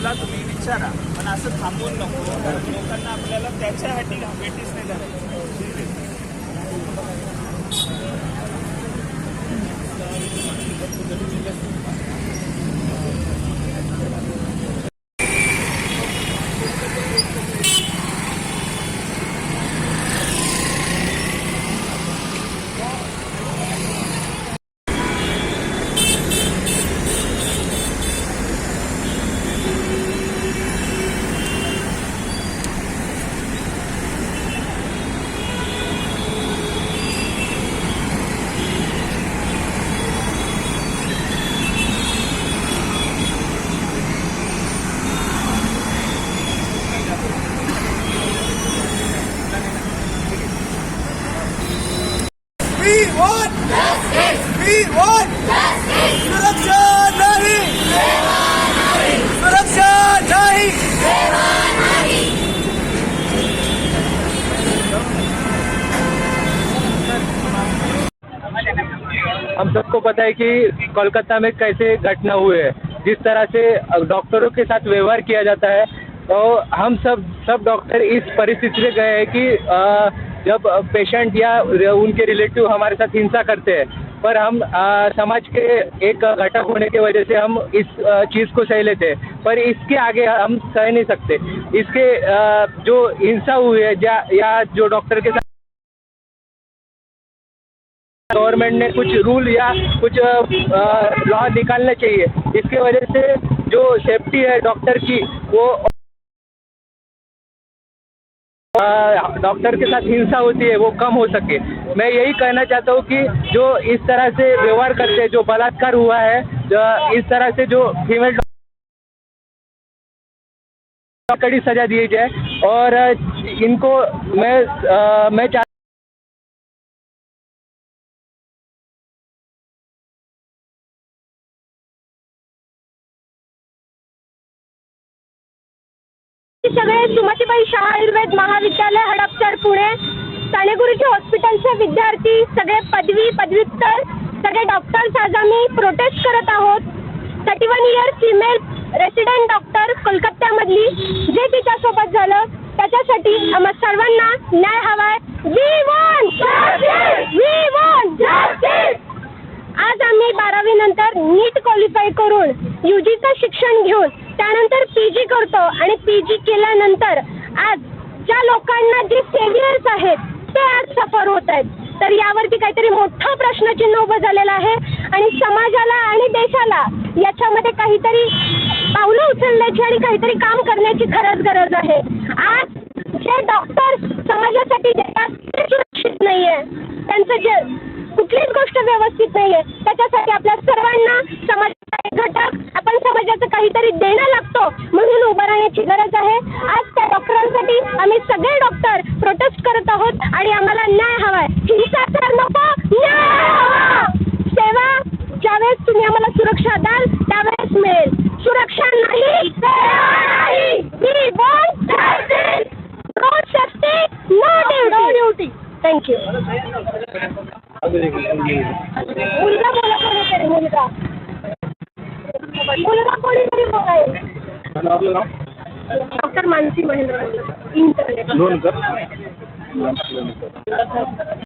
बोला तुम्ही विचारा. पण असं थांबवून नको. लोकांना आपल्याला त्याच्यासाठी भेटीच नाही करायचं. We want justice. We want justice. सुरक्षा नाही सुरक्षा नाही हम सबको पता है कि कोलकाता में कैसे घटना हुए है। जिस तरह से डॉक्टरों के साथ व्यवहार किया जाता है तो हम सब सब डॉक्टर इस परिस्थिति से गए हैं कि अ, जब पेशेंट या उनके रिलेटिव हमारे साथ हिंसा करते हैं पर हम अ, समाज के एक घटक होने की वजह से हम इस चीज़ को सह लेते हैं। पर इसके आगे हम सह नहीं सकते। इसके अ, जो हिंसा हुई है या, या जो डॉक्टर के साथ गवर्नमेंट ने कुछ रूल या कुछ लॉ निकालना चाहिए इसके वजह से जो सेफ्टी है डॉक्टर की वो डॉक्टर के साथ हिंसा होती है वो कम हो सके। मैं यही कहना चाहता हूँ कि जो इस तरह से व्यवहार करते हैं जो बलात्कार हुआ है इस तरह से जो फीमेल कड़ी सजा दी जाए और इनको मैं आ, मैं सगळे सुमतीबाई शाह आयुर्वेद महाविद्यालय हडपसर पुणे साणेगुरुजी हॉस्पिटलचे विद्यार्थी सगळे पदवी पदव्युत्तर सगळे डॉक्टर्स आज आम्ही प्रोटेस्ट करत आहोत. Thirty one year female resident doctor कोलकात्यामधली जे तिच्यासोबत झालं त्याच्यासाठी आम्हा सर्वांना न्याय हवाय. वी वन वी वन आज आम्ही बारावी नंतर नीट क्वालिफाय करून युजीचं शिक्षण घेऊन त्यानंतर पीजी करतो आणि पीजी केल्यानंतर आज ज्या लोकांना जे सेव्हियर्स आहेत ते आज सफर होत आहेत. तर यावरती काहीतरी मोठं प्रश्नचिन्ह उभं झालेलं आहे आणि समाजाला आणि देशाला याच्यामध्ये काहीतरी पावलं उचलण्याची आणि काहीतरी काम करण्याची खरंच गरज आहे. आज जे डॉक्टर समाजासाठी देतात सुरक्षित नाहीये. त्यांचं जे कुठलीच गोष्ट व्यवस्थित नाहीये त्याच्यासाठी आपल्या सर्वांना आहे. आज त्या डॉक्टरांसाठी आम्ही सगळे डॉक्टर प्रोटेस्ट करत आहोत आणि आम्हाला न्याय हवाय. हिंसाचार नको न्याय हवा. सेवा ज्यावेळेस तुम्ही आम्हाला सुरक्षा द्याल त्यावेळेस मिळेल. सुरक्षा नाही. थँक्यू मुलगा बोला कोणीतरी मुलगा मुलगा. कोणीतरी बोलाय? Doctor Mansi Mahendra internet.